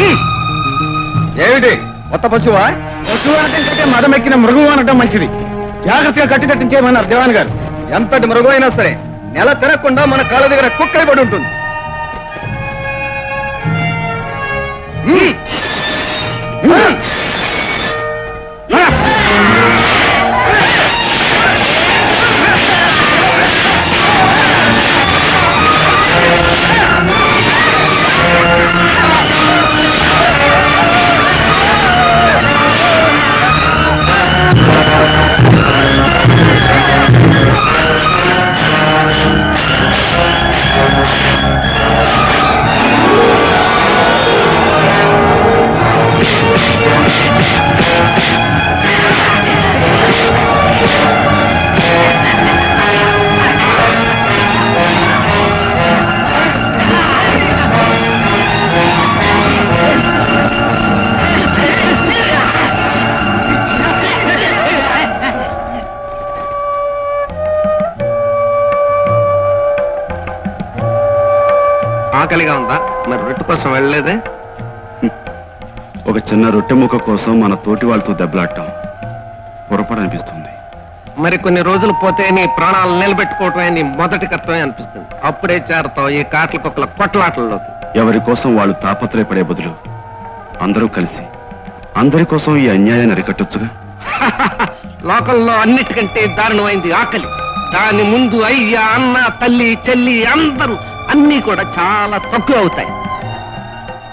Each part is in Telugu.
ఏమిటి? కొత్త పశువా? పశువు అనటం కంటే మదమెక్కిన మృగం అనటం మంచిది. జాగ్రత్తగా కట్టి కట్టించేయమన్నారు దివాన్ గారు. ఎంతటి మృగం అయినా సరే నెల తిరగకుండా మన కాళ్ళ దగ్గర కుక్కై పడి ఉంటుంది. హ్మ్. కోసం వెళ్ళలేదే? ఒక చిన్న రొట్టె ముక్క కోసం మన తోటి వాళ్ళతో దెబ్బలాడటం పొరపాటు అనిపిస్తుంది మరి కొన్ని రోజులు పోతే నీ ప్రాణాలు నిలబెట్టుకోవటమే నీ మొదటి కర్తవ్యం అనిపిస్తుంది. అప్పుడే చేరతావు ఈ కాట్ల కుక్కల కొట్లాటల్లోకి. ఎవరి కోసం వాళ్ళు తాపత్రయపడే బదులు అందరూ కలిసి అందరి కోసం ఈ అన్యాయాన్ని అరికట్టొచ్చుగా? లోకంలో అన్నిటికంటే దారుణమైంది ఆకలి. దాని ముందు అయ్య అన్న తల్లి చెల్లి అందరూ అన్నీ కూడా చాలా తక్కువ అవుతాయి.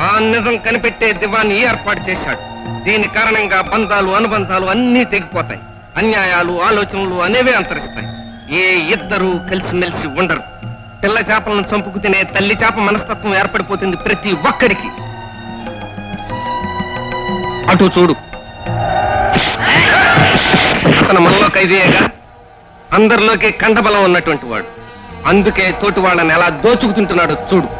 ఆ నిజం కనిపెట్టే దివాన్ని ఏర్పాటు చేశాడు. దీని కారణంగా బంధాలు అనుబంధాలు అన్నీ తెగిపోతాయి. అన్యాయాలు ఆలోచనలు అనేవే అంతరిస్తాయి. ఏ ఇద్దరూ కలిసిమెలిసి ఉండరు. పిల్ల చేపలను చంపుకు తినే తల్లి చేప మనస్తత్వం ఏర్పడిపోతుంది ప్రతి ఒక్కడికి. అటు చూడు. తన మనలో ఖైదీయేగా అందరిలోకి కండబలం ఉన్నటువంటి వాడు. అందుకే తోటి వాళ్ళని ఎలా దోచుకుతుంటున్నాడో చూడు.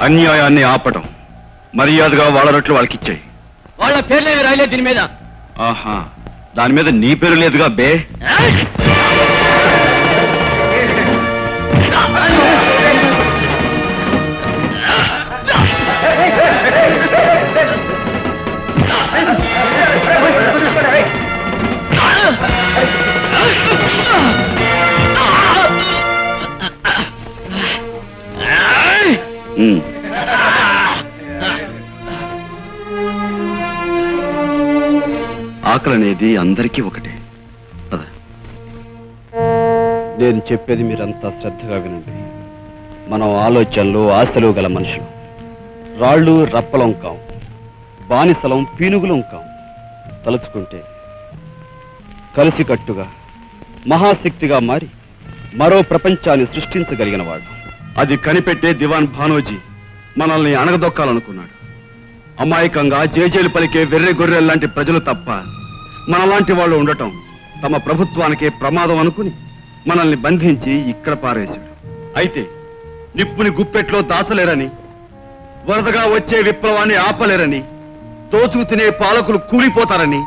అన్యాయాన్ని ఆపటం మర్యాదగా వాళ్ళ రొట్లు వాళ్ళకి ఇచ్చాయి వాళ్ళ పేర్లే రాయలేదు దీని మీద. ఆహా దాని మీద నీ పేరు లేదుగా బే. ఆకలి అనేది అందరికీ ఒకటే. పద. నేను చెప్పేది మీరంతా శ్రద్ధగా వినండి. మనం ఆలోచనలు ఆశలు గల మనుషులు. రాళ్ళు రప్పలం కాం బానిసలం పీనుగులం కాం తలుచుకుంటే కలిసికట్టుగా మహాశక్తిగా మారి మరో ప్రపంచాన్ని సృష్టించగలిగిన వాడు. అది కనిపెట్టే దివాన్ భానోజీ మనల్ని అణగదొక్కాలనుకున్నాడు. అమాయకంగా జేజేలు పలికే వెర్రె గొర్రె లాంటి ప్రజలు తప్ప మనలాంటి వాళ్ళు ఉండటం తమ ప్రభుత్వానికే ప్రమాదం అనుకుని మనల్ని బంధించి ఇక్కడ పారేశాడు అయితే నిప్పుని గుప్పెట్లో దాచలేరని వరదగా వచ్చే విప్లవాన్ని ఆపలేరని దోచుకు తినే పాలకులు కూలిపోతారని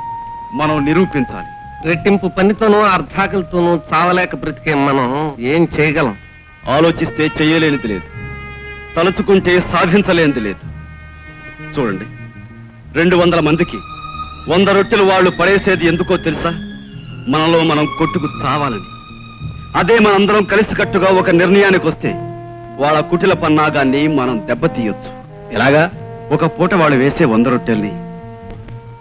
మనం నిరూపించాలి. రెట్టింపు పనితోనూ అర్ధాకలతోనూ చావలేక బ్రతికే మనం ఏం చేయగలం? ఆలోచిస్తే చేయలేనిది లేదు. తలుచుకుంటే సాధించలేనిది లేదు. చూడండి రెండు వందల మందికి వంద రొట్టెలు వాళ్ళు పడేసేది ఎందుకో తెలుసా? మనలో మనం కొట్టుకు తావాలని. అదే మనందరం కలిసికట్టుగా ఒక నిర్ణయానికి వస్తే వాళ్ళ కుటిల పన్నాగాన్ని మనం దెబ్బతీయొచ్చు. ఎలాగా? ఒక పూట వాళ్ళు వేసే వంద రొట్టెల్ని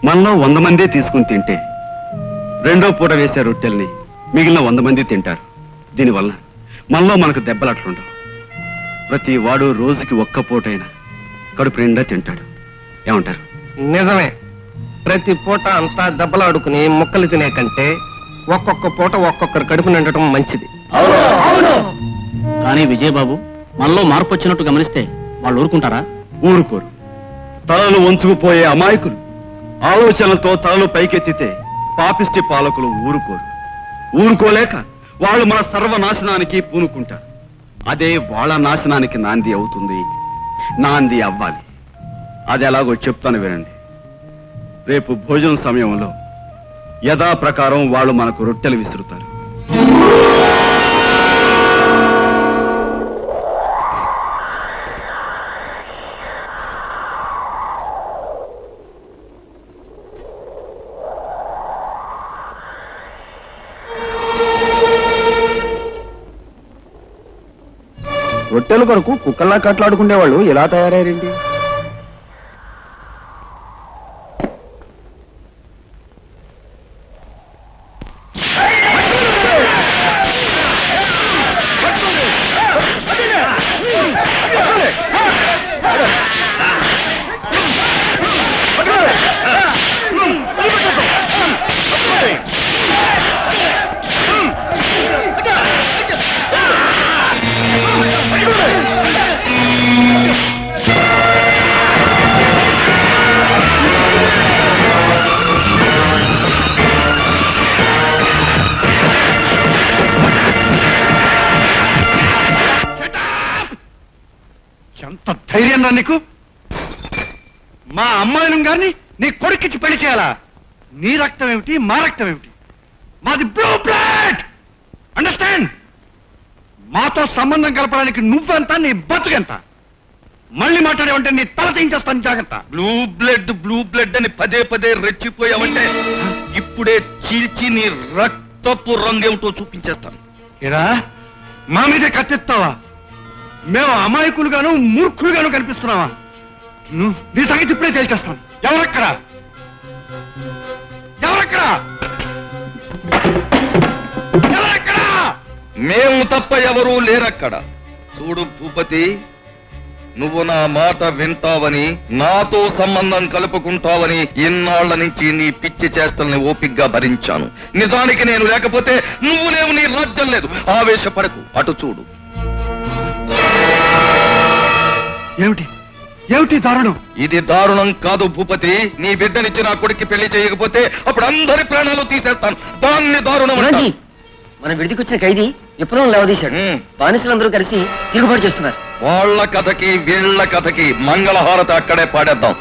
మనలో వంద మందే తీసుకుని తింటే రెండో పూట వేసే రొట్టెల్ని మిగిలిన వంద మంది తింటారు. దీనివల్ల మనలో మనకు దెబ్బలట్లుండవు ప్రతి వాడు రోజుకి ఒక్క పూటైనా కడుపు నిండా తింటాడు. ఏమంటారు? నిజమే. ప్రతి పూట అంతా దెబ్బలాడుకుని ముక్కలు తినే కంటే ఒక్కొక్క పూట ఒక్కొక్కరు కడుపు నిండటం మంచిది. కానీ విజయబాబు మనలో మార్పు వచ్చినట్టు గమనిస్తే వాళ్ళు ఊరుకుంటారా? ఊరుకోరు. తలలు వంచుకుపోయే అమాయకులు. ఆలోచనలతో తలలు పైకెత్తితే పాపిష్టి పాలకులు ఊరుకోరు. ఊరుకోలేక వాళ్ళు మన సర్వనాశనానికి పూనుకుంటారు. అదే వాళ్ళ నాశనానికి నాంది అవుతుంది. నాంది అవ్వాలి. అది ఎలాగో చెప్తాను వినండి. రేపు భోజనం సమయంలో యథాప్రకారం వాళ్ళు మనకు రొట్టెలు విసురుతారు. రొట్టెల కొరకు కుక్కల్లా కట్లాడుకునేవాళ్ళు ఎలా తయారయ్యారండి ధైర్యం రా నీకు. మా అమ్మాయిలు గారిని నీ కొడుకిచ్చి పెళ్ళి చేయాలా? నీ రక్తం ఏమిటి మా రక్తం ఏమిటి? మాది బ్లూ బ్లడ్! అండర్స్టాండ్ మాతో సంబంధం కలపడానికి నువ్వెంత నీ బతుకెంత? మళ్ళీ మాట్లాడేవంటే నీ తల తీయించేస్తాను జాగ్రత్త. బ్లూ బ్లడ్ బ్లూ బ్లడ్ అని పదే పదే రెచ్చిపోయావంటే ఇప్పుడే చీల్చి నీ రక్తపు రంగేమిటో చూపించేస్తాను. ఏరా? మా మీదే కత్తెత్తావా? మేము అమాయకులుగాను మూర్ఖులుగాను కనిపిస్తున్నావా? నీ? సంగతి ఇప్పుడే తేల్చేస్తాను ఎవరక్కడా? ఎవరక్కడా? ఎవరక్కడా? మేము తప్ప ఎవరూ లేరక్కడ. చూడు భూపతి నువ్వు నా మాట వింటావని నాతో సంబంధం కలుపుకుంటావని ఇన్నాళ్ళ నుంచి నీ పిచ్చి చేష్టల్ని ఓపిగ్గా భరించాను. నిజానికి నేను లేకపోతే నువ్వు లేవు నీ రాజ్యం లేదు. ఆవేశపడకు. అటు చూడు. ఏమిటి? ఏమిటి దారుణం? ఇది దారుణం కాదు భూపతి. నీ బిడ్డనిచ్చి నా కొడుక్కి పెళ్ళి చేయకపోతే అప్పుడు అందరి ప్రాణాలు తీసేస్తాను. దాన్ని దారుణం. మన విడిదికి వచ్చిన ఖైదీ విప్లవం లేవదీశాడు. ఉమ్. బానిసలందరూ కలిసి తిరుగుబాటు చేస్తున్నారు. వాళ్ళ కథకి వీళ్ళ కథకి మంగళహారతి అక్కడే పాడేద్దాం.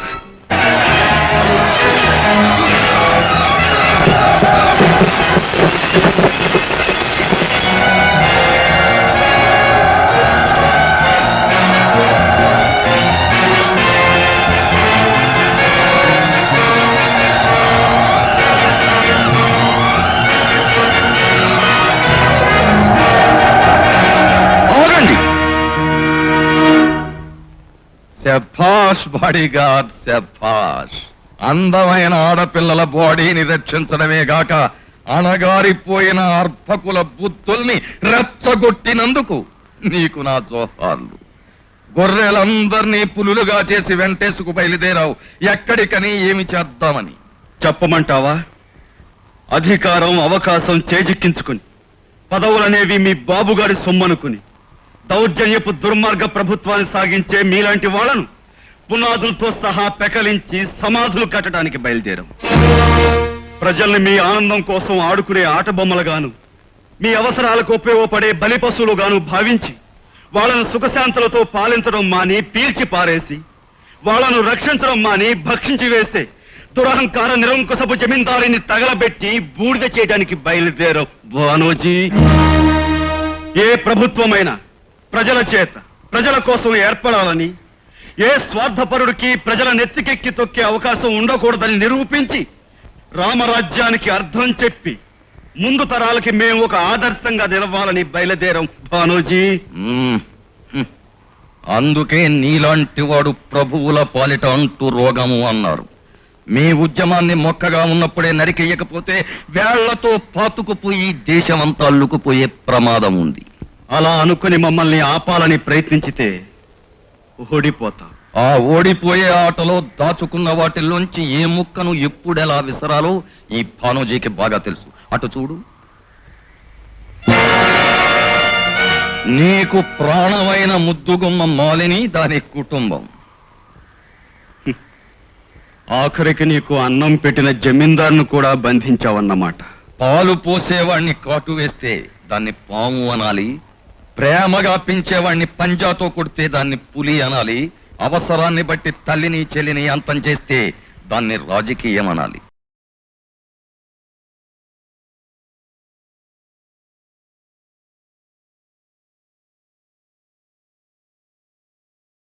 బాడీగార్డ్ శభాష్ అందమైన ఆడపిల్లల బాడీని రక్షించడమే గాక అణగారిపోయిన అర్భకుల బుద్ధుల్ని రెచ్చగొట్టినందుకు నీకు నా జోహార్లు. గొర్రెలందరినీ పులులుగా చేసి వెంటేసుకు బయలుదేరావు. ఎక్కడికని ఏమి చేద్దామని? చెప్పమంటావా? అధికారం అవకాశం చేజిక్కించుకుని పదవులనేవి మీ బాబుగారి సొమ్మనుకుని దౌర్జన్యపు దుర్మార్గ ప్రభుత్వాన్ని సాగించే మీలాంటి వాళ్ళను పునాదులతో సహా పెకలించి సమాధులు కట్టడానికి బయలుదేరాం. ప్రజల్ని మీ ఆనందం కోసం ఆడుకునే ఆటబొమ్మలుగాను మీ అవసరాలకు ఉపయోగపడే బలి పశువులుగాను భావించి వాళ్ళను సుఖశాంతులతో పాలించడం మాని పీల్చి పారేసి వాళ్ళను రక్షించడం మాని భక్షించి వేస్తే దురహంకార నిరంకుశపు జమీందారిని తగలబెట్టి బూడిద చేయడానికి బయలుదేరాం. బానోజీ ఏ ప్రభుత్వమైనా ప్రజల చేత ప్రజల కోసం ఏర్పడాలని ఏ స్వార్థపరుడికి ప్రజల నెత్తికెక్కి తొక్కే అవకాశం ఉండకూడదని నిరూపించి రామరాజ్యానికి అర్థం చెప్పి ముందు తరాలకి మేము ఒక ఆదర్శంగా నిలవాలని బయలుదేరాం భానోజీ మ్మ్. హ్మ్. అందుకే నీలాంటి వాడు ప్రభువుల పాలిట అంటూ రోగము అన్నారు మీ ఉద్యమాన్ని మొక్కగా ఉన్నప్పుడే నరికెయ్యకపోతే వేళ్ళతో పాతుకుపోయి దేశమంతా అల్లుకుపోయే ప్రమాదం ఉంది అలా అనుకుని మమ్మల్ని ఆపాలని ప్రయత్నించితే ఓడిపోతాం. ఆ ఓడిపోయే ఆటలో దాచుకున్న వాటిల్లోంచి ఏ ముక్కను ఎప్పుడెలా విసరాలో ఈ భానోజీకి బాగా తెలుసు. అటు చూడు. నీకు ప్రాణమైన ముద్దుగుమ్మ మాలిని దాని కుటుంబం. ఆఖరికి నీకు అన్నం పెట్టిన జమీందారును కూడా బంధించావన్నమాట. పాలు పోసేవాణ్ణి కాటు వేస్తే దాన్ని పాము అనాలి ప్రేమగా పెంచేవాణ్ణి పంజాతో కొడితే దాన్ని పులి అనాలి. అవసరాన్ని బట్టి తల్లిని చెల్లిని అంతం చేస్తే దాన్ని రాజకీయం అనాలి.